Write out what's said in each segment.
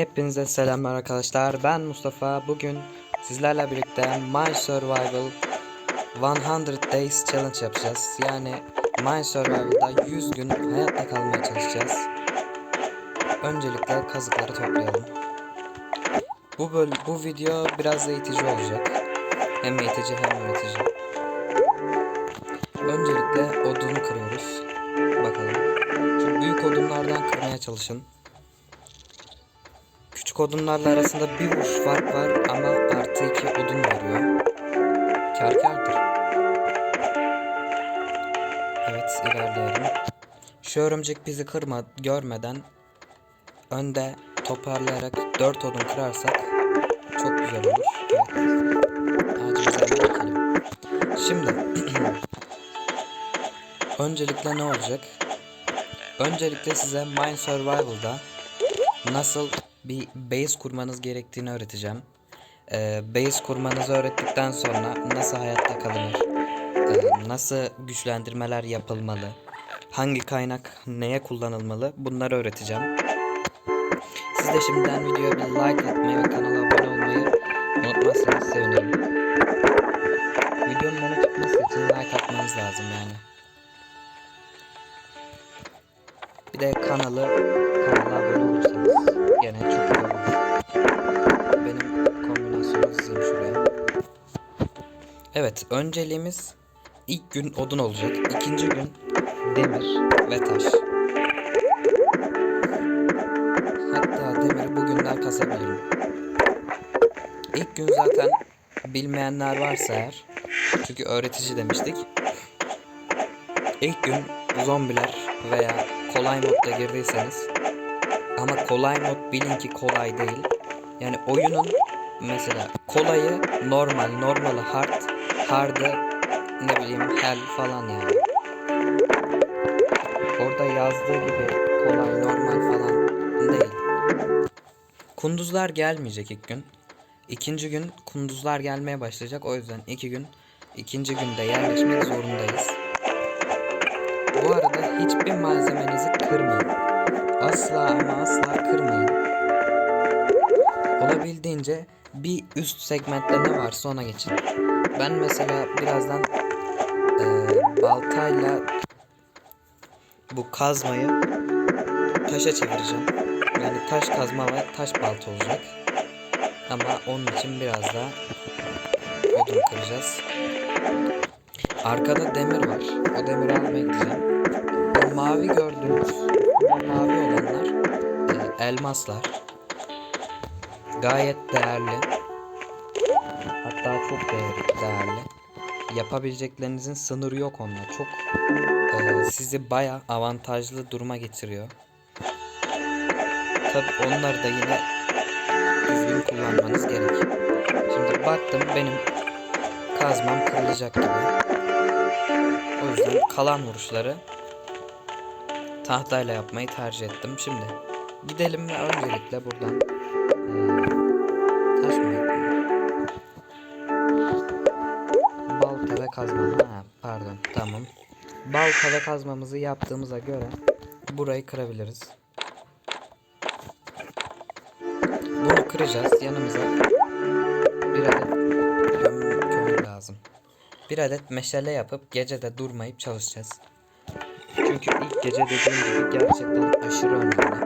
Hepinize selamlar arkadaşlar. Ben Mustafa. Bugün sizlerle birlikte My Survival 100 Days Challenge yapacağız. Yani My Survival'da 100 gün hayatta kalmaya çalışacağız. Öncelikle kazıkları toplayalım. Bu böl bu video biraz eğitici olacak. Hem eğitici hem öğretici. Öncelikle odunu kırıyoruz. Bakalım. Şu büyük odunlardan kırmaya çalışın. Küçük odunlarla arasında bir vuruş fark var ama artı iki odun veriyor. Kar kardır. Evet ilerleyelim. Şu örümcek bizi kırma görmeden önde toparlayarak dört odun kırarsak çok güzel olur. Evet. Ağacımıza bakalım. Şimdi öncelikle ne olacak? Öncelikle size Mine Survival'da nasıl bir base kurmanız gerektiğini öğreteceğim. Ee, base kurmanızı öğrettikten sonra nasıl hayatta kalınır, ee, nasıl güçlendirmeler yapılmalı, hangi kaynak neye kullanılmalı bunları öğreteceğim. Siz de şimdiden videoya bir like atmayı ve kanala abone olmayı unutmazsanız sevinirim. Videonun onu tutması için like atmanız lazım yani. Bir de kanalı kanala abone gene çok iyi olur. Benim kombinasyonu dizeyim şuraya. Evet önceliğimiz ilk gün odun olacak. ikinci gün demir ve taş. Hatta demiri bugünden kasabilirim. İlk gün zaten bilmeyenler varsa eğer çünkü öğretici demiştik. İlk gün zombiler veya kolay modda girdiyseniz ama kolay mod bilin ki kolay değil. Yani oyunun mesela kolayı normal, normalı hard, hard'ı ne bileyim hell falan yani. Orada yazdığı gibi kolay, normal falan değil. Kunduzlar gelmeyecek ilk gün. İkinci gün kunduzlar gelmeye başlayacak. O yüzden iki gün, ikinci günde yerleşmek zorundayız. Bu arada hiçbir malzemenizi kırmayın. Asla ama asla kırmayın. Olabildiğince bir üst segmentte ne varsa ona geçin. Ben mesela birazdan e, baltayla bu kazmayı taşa çevireceğim. Yani taş kazma ve taş balta olacak. Ama onun için biraz daha odun kıracağız. Arkada demir var. O demiri almaya gideceğim. O mavi gördüğünüz, elmaslar. Gayet değerli. Hatta çok değerli. değerli. Yapabileceklerinizin sınırı yok onlar. Çok e, sizi baya avantajlı duruma getiriyor. Tabi onları da yine düzgün kullanmanız gerek. Şimdi baktım benim kazmam kırılacak gibi. O yüzden kalan vuruşları tahtayla yapmayı tercih ettim. Şimdi gidelim ve öncelikle buradan eee, taş mı? Balta ve kazma. Pardon tamam. Balta ve kazmamızı yaptığımıza göre burayı kırabiliriz. Bunu kıracağız. Yanımıza bir adet kömür, kömür lazım. Bir adet meşale yapıp gecede durmayıp çalışacağız. Çünkü ilk gece dediğim gibi gerçekten aşırı önemli.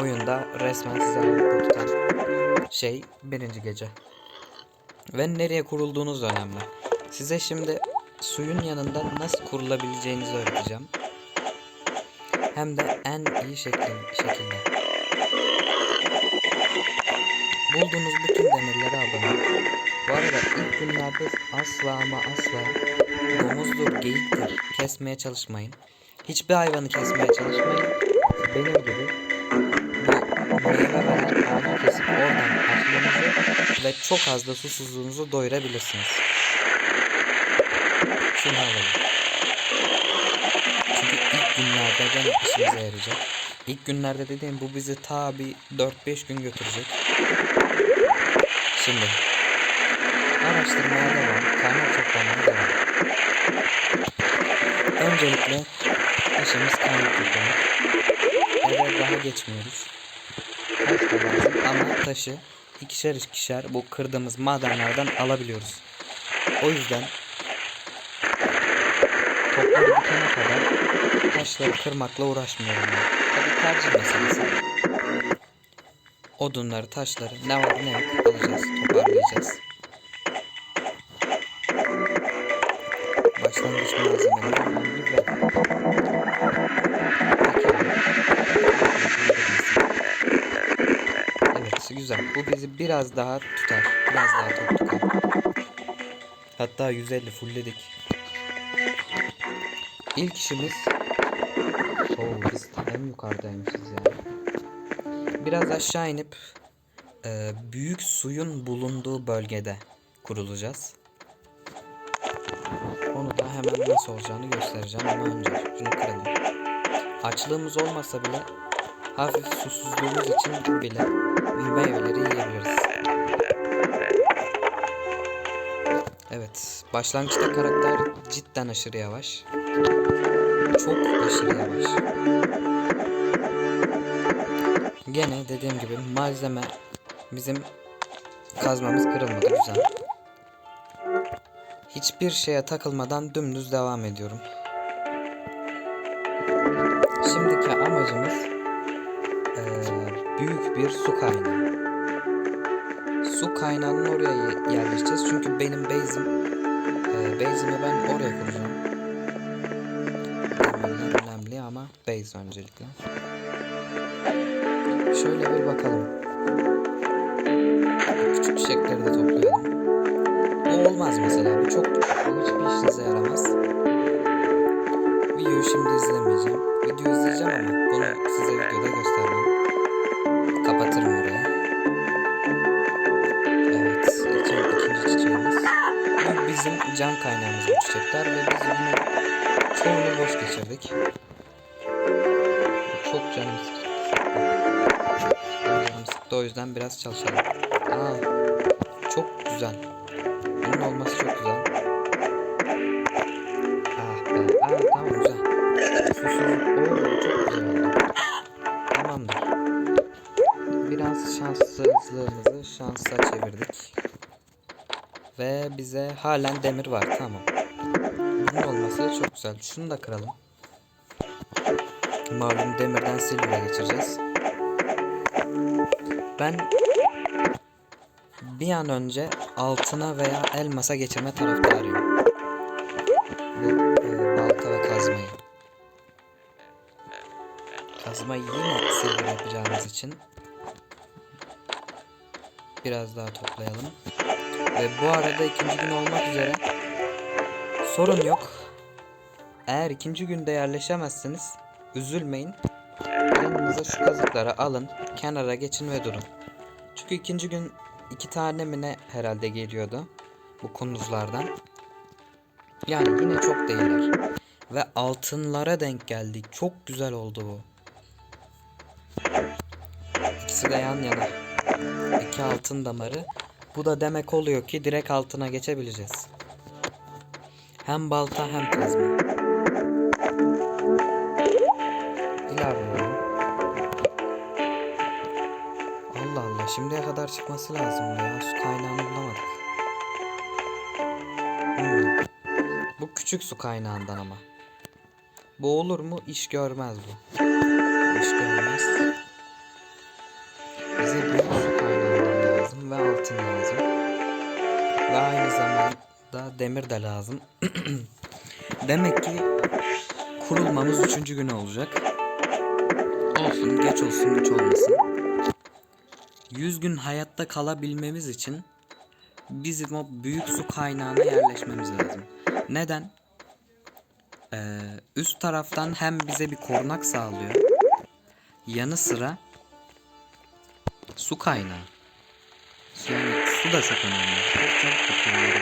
Oyunda resmen sizi ayakta tutan şey birinci gece. Ve nereye kurulduğunuz önemli. Size şimdi suyun yanında nasıl kurulabileceğinizi öğreteceğim. Hem de en iyi şekli, şekilde. Bulduğunuz bütün demirleri alın. Bu arada ilk günlerde asla ama asla domuzdur, geyiktir kesmeye çalışmayın. Hiçbir hayvanı kesmeye çalışmayın. Benim gibi meyve veren ağacı kesip oradan açlığınızı ve çok az da susuzluğunuzu doyurabilirsiniz. Şunu alalım. Çünkü ilk günlerde gene işimize yarayacak. İlk günlerde dediğim bu bizi ta bir 4-5 gün götürecek. Şimdi araştırmaya devam, kaynak toplamaya devam. Öncelikle işimiz kaynak toplamak. Eve daha geçmiyoruz. Ama taşı ikişer ikişer bu kırdığımız madenlerden alabiliyoruz. O yüzden topları bitene kadar taşları kırmakla uğraşmıyorum ben. Tabii tercih meselesi. Odunları, taşları ne var ne yok alacağız, toparlayacağız. Bu bizi biraz daha tutar. Biraz daha tok tutar. Hatta 150 fullledik. İlk işimiz Oo biz en yukarıdaymışız ya. Biraz aşağı inip e, büyük suyun bulunduğu bölgede kurulacağız. Onu da hemen nasıl olacağını göstereceğim ama önce şunu kıralım. Açlığımız olmasa bile hafif susuzluğumuz için bile meyveleri yiyebiliriz. Evet, başlangıçta karakter cidden aşırı yavaş. Çok aşırı yavaş. Gene dediğim gibi malzeme bizim kazmamız kırılmadı güzel. Hiçbir şeye takılmadan dümdüz devam ediyorum. Bir su kaynağı. Su kaynağının oraya ye- yerleşeceğiz. Çünkü benim base'im eee base'imi ben oraya kuracağım. Demirler önemli ama base öncelikle. Şöyle bir bakalım. Küçük çiçekleri de toplayalım. Bu olmaz mesela. Bu çok. Bu hiçbir işinize yaramaz. Videoyu şimdi izlemeyeceğim. Video izleyeceğim ama bunu size videoda göstermem. Kapatırım oraya. Evet. İkinci, ikinci çiçeğimiz. Bu bizim can kaynağımız bu çiçekler ve biz bunu çoğunu boş geçirdik. Çok canım sıktı. Canım sıktı o yüzden biraz çalışalım. Aa, çok güzel. Bunun olması çok güzel. Ah be. Aa, tamam güzel. Susuz. Oo, çok güzel şanssızlığımızı şansa çevirdik. Ve bize halen demir var. Tamam. Bunun olması çok güzel. Şunu da kıralım. Malum demirden silver'e geçireceğiz. Ben bir an önce altına veya elmasa geçirme taraftarıyım. Bu e, balta ve kazmayı. Kazmayı yine silver yapacağımız için biraz daha toplayalım. Ve bu arada ikinci gün olmak üzere sorun yok. Eğer ikinci günde yerleşemezseniz üzülmeyin. Yanınıza şu kazıkları alın, kenara geçin ve durun. Çünkü ikinci gün iki tane mi ne herhalde geliyordu bu kunuzlardan. Yani yine çok değiller. Ve altınlara denk geldik. Çok güzel oldu bu. İkisi de yan yana. İki altın damarı. Bu da demek oluyor ki direkt altına geçebileceğiz. Hem balta hem kazma. İlerliyorum. Allah Allah şimdiye kadar çıkması lazım ya. Su kaynağını bulamadık. Hmm. Bu küçük su kaynağından ama. Bu olur mu? İş görmez bu. İş görmez. Zamanda demir de lazım. Demek ki kurulmamız üçüncü günü olacak. Olsun geç olsun güç olmasın. 100 gün hayatta kalabilmemiz için bizim o büyük su kaynağına yerleşmemiz lazım. Neden? Ee, üst taraftan hem bize bir korunak sağlıyor. Yanı sıra su kaynağı. Yani su da çok önemli. Çok çok tutuyor.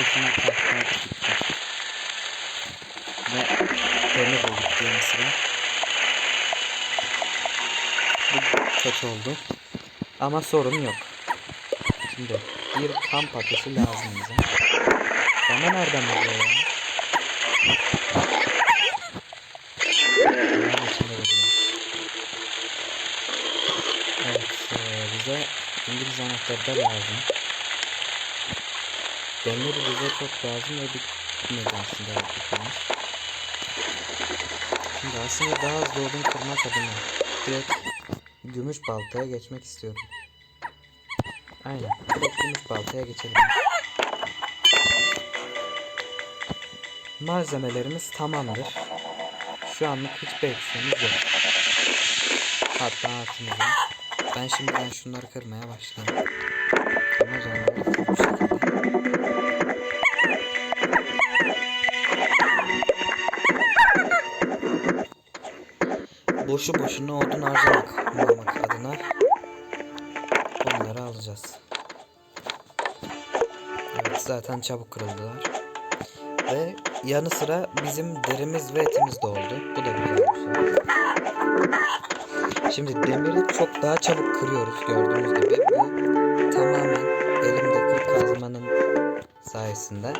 Boşuna tahta tuttuk. Ve demir bulduk diye sıra. Bu kötü oldu. Ama sorun yok. Şimdi bir kamp ateşi lazım bize. Bana nereden oluyor ya? Evet, eee, bize İngiliz anahtarı da lazım. Demir bize çok lazım ve bitmedi aslında bitmemiş. Şimdi aslında daha hızlı odun kırmak adına direkt gümüş baltaya geçmek istiyorum. Aynen, direkt gümüş baltaya geçelim. Malzemelerimiz tamamdır. Şu anlık hiçbir eksiğimiz yok. Hatta artımız var. Ben şimdiden şunları kırmaya başlayayım. Ama canları bu Boşu boşuna odun harcamak adına bunları alacağız. Evet zaten çabuk kırıldılar. Ve yanı sıra bizim derimiz ve etimiz de oldu. Bu da güzel bir şey. Şimdi demiri çok daha çabuk kırıyoruz gördüğünüz gibi. Bu tamamen elimdeki kazmanın sayesinde.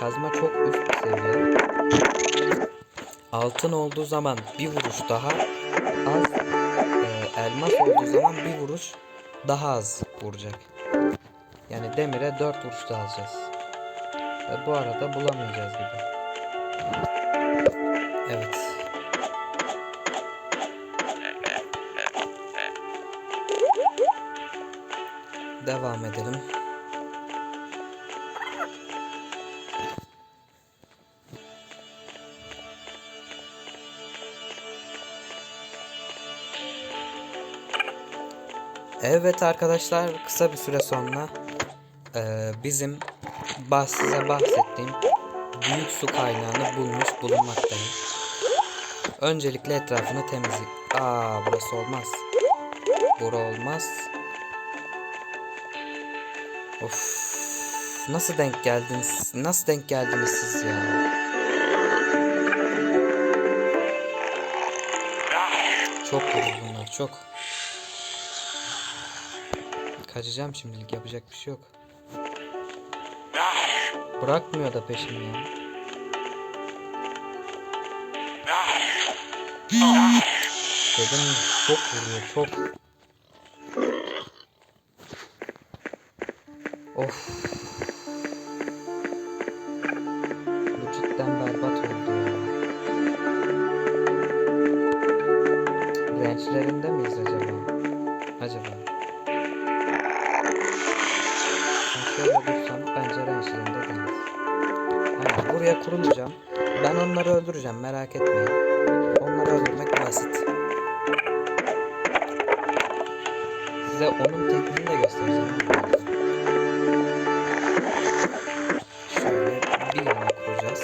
Kazma çok üst seviye. Altın olduğu zaman bir vuruş daha az, e, elmas olduğu zaman bir vuruş daha az vuracak. Yani demire 4 vuruş da alacağız. Ve bu arada bulamayacağız gibi. Evet. Devam edelim. Evet arkadaşlar kısa bir süre sonra eee, bizim bah size bahsettiğim büyük su kaynağını bulmuş bulunmaktayım. Öncelikle etrafını temizlik. Aa burası olmaz. Bura olmaz. Of. Nasıl denk geldiniz? Nasıl denk geldiniz siz ya? Çok bunlar çok. Kaçacağım şimdilik yapacak bir şey yok. Bırakmıyor da peşimi ya. Dedim çok vuruyor çok. Of. Kurulacağım. Ben onları öldüreceğim merak etmeyin. Onları öldürmek basit. Size onun tekniğini de göstereceğim. Şöyle bir yana kuracağız.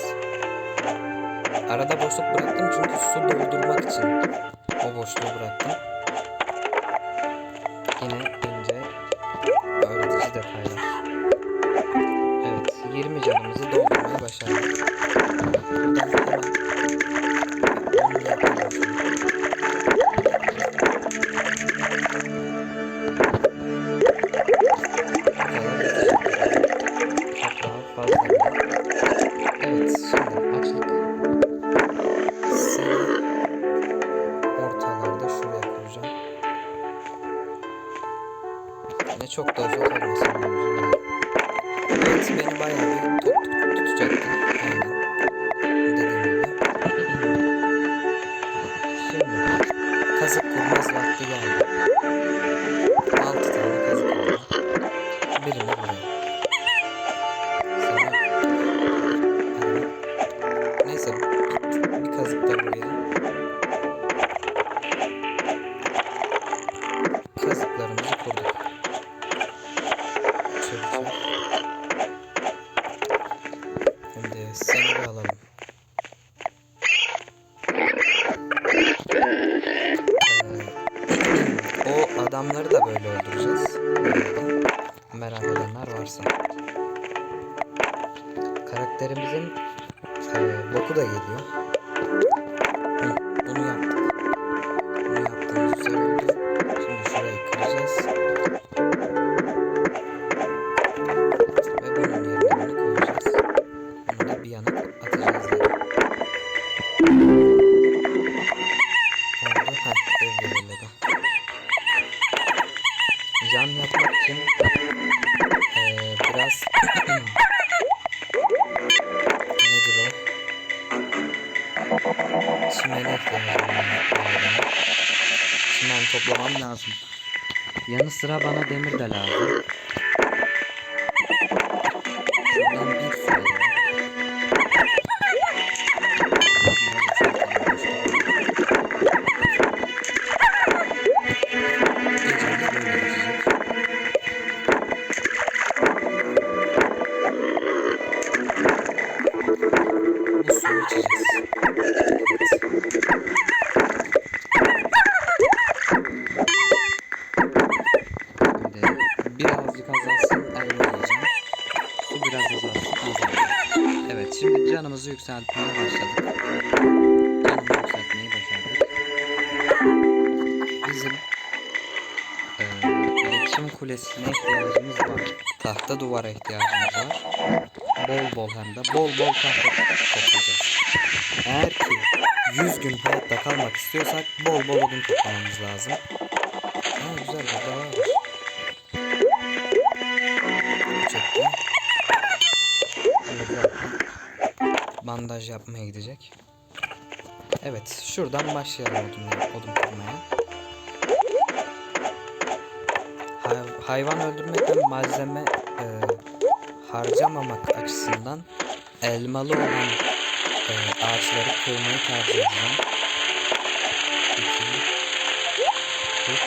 Arada boşluk bıraktım çünkü su doldurmak için o boşluğu bıraktım. Yine ince öğretici detaylar. Evet 20 canımızı doldurmayı başardık. Buradan hemen boku da geliyor. Tahta duvara ihtiyacımız var. Bol bol hem de bol bol tahta toplayacağız. Eğer ki 100 gün hayatta kalmak istiyorsak bol bol odun toplamamız lazım. Aa güzel burada var. Çekti. Bandaj yapmaya gidecek. Evet şuradan başlayalım odun, odun kırmaya. Hay- hayvan öldürmekten malzeme harcamamak açısından elmalı olan e, ağaçları kırmayı tercih edeceğim. 2 3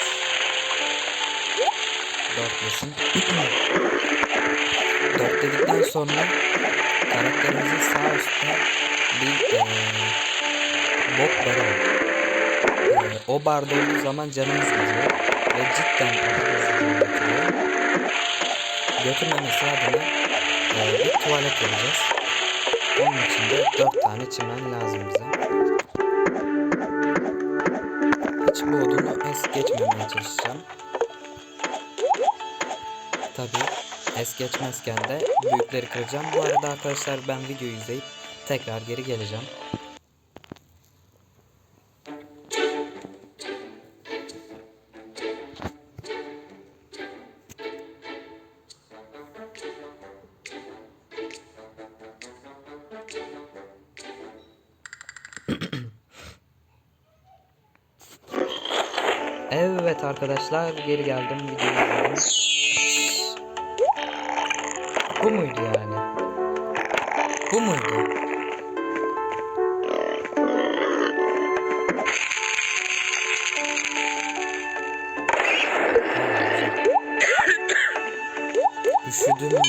4 desin. 4 dedikten sonra karakterimizin sağ üstte bir e, bok barı var. E, o barda olduğu zaman canımız gidiyor ve cidden hızlı götürüyor. Götürmemesi adına bir tuvalet yapacağız. Onun için de 4 tane çimen lazım bize. Hiç bu es geçmemeye çalışacağım. Tabi es geçmezken de büyükleri kıracağım. Bu arada arkadaşlar ben videoyu izleyip tekrar geri geleceğim. Evet arkadaşlar geri geldim videoyu. Bu muydu yani? Bu muydu? Üşüdüm diyor.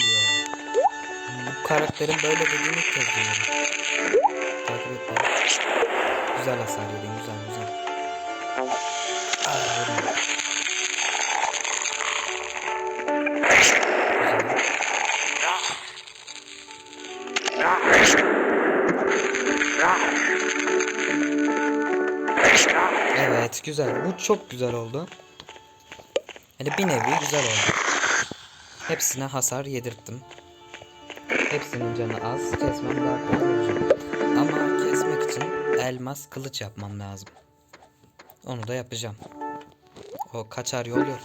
Bu karakterin böyle dediğini ilk kez. Takip et beni. Güzel hasar yedin güzel güzel. Güzel. Bu çok güzel oldu. Yani bir nevi güzel oldu. Hepsine hasar yedirttim. Hepsinin canı az. Kesmem daha kolay olacak. Ama kesmek için elmas kılıç yapmam lazım. Onu da yapacağım. O kaçar yol yok.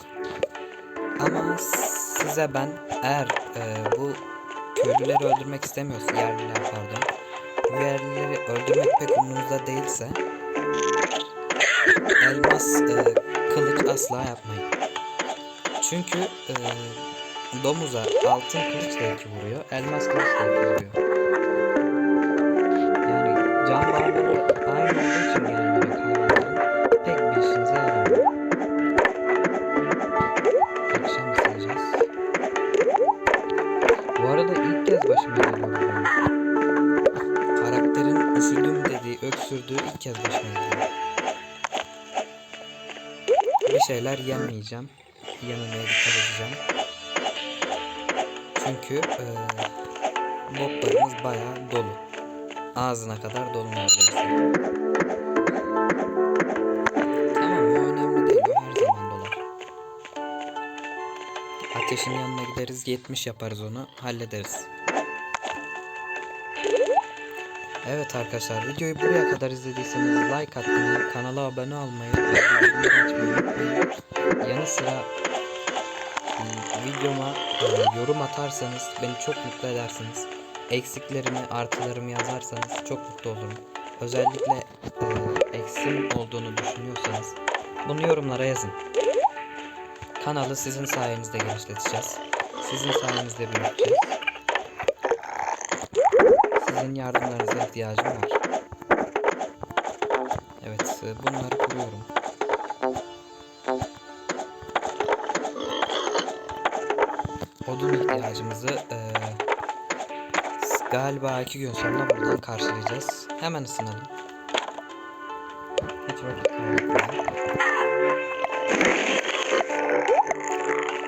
Ama size ben eğer e, bu köylüleri öldürmek istemiyorsa yerliler pardon. Bu yerlileri öldürmek pek umurunuzda değilse elmas e, kılıç asla yapmayın. Çünkü e, domuza altın kılıç da iki vuruyor. Elmas kılıç da iki vuruyor. Yani can bağları aynı olduğu için genel olarak hayvanların pek bir işinize yaramıyor. Akşam ısınacağız. Bu arada ilk kez başıma geliyor. Karakterin üşüdüm dediği, öksürdüğü ilk kez başıma geliyor. Şeyler yemeyeceğim. Yememeye dikkat edeceğim. Çünkü eee, botlarımız bayağı dolu. Ağzına kadar dolu neredeyse. Tamam o önemli değil. Her zaman dolar. Ateşin yanına gideriz 70 yaparız onu hallederiz. Evet arkadaşlar videoyu buraya kadar izlediyseniz like atmayı, kanala abone olmayı ve bildirimleri. Yanı sıra e, videoma e, yorum atarsanız beni çok mutlu edersiniz. Eksiklerimi, artılarımı yazarsanız çok mutlu olurum. Özellikle e, eksim olduğunu düşünüyorsanız bunu yorumlara yazın. Kanalı sizin sayenizde genişleteceğiz. Sizin sayenizde büyüteceğiz. Sizin yardımlarınıza ihtiyacım var. Evet, e, bunları kuruyorum. Odun ihtiyacımızı e, galiba iki gün sonra buradan karşılayacağız. Hemen ısınalım.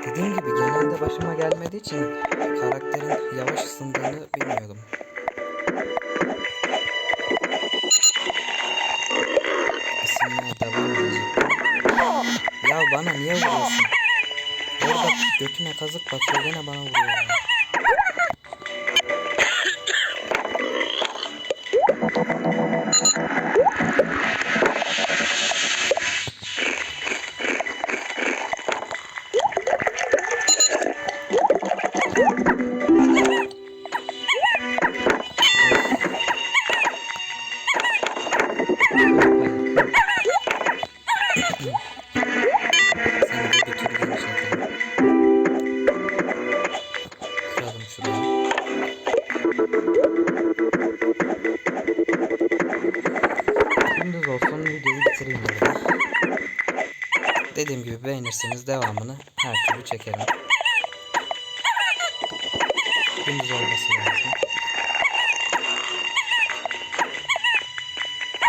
Dediğim gibi genelde başıma gelmediği için karakterin yavaş ısındığını bilmiyordum. Bana niye vuruyorsun? Orada götüne kazık batıyor gene bana vuruyor ya. Beğenirseniz devamını her türlü çekerim. Gündüz olması lazım.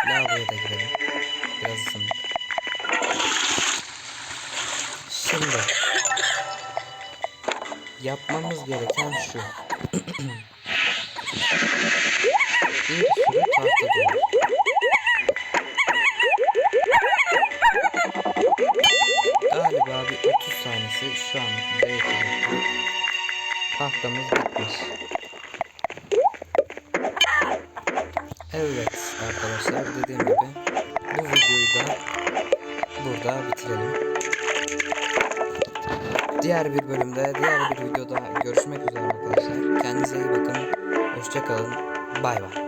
Lavaboya da girelim. Biraz ısındık. Şimdi yapmamız gereken şu. bir sürü tahta doğru. Tanesi şu an yetecektir. Tahtamız bitmiş. Evet arkadaşlar dediğim gibi bu videoyu da burada bitirelim. Diğer bir bölümde, diğer bir videoda görüşmek üzere arkadaşlar. Kendinize iyi bakın. Hoşçakalın. Bay bay.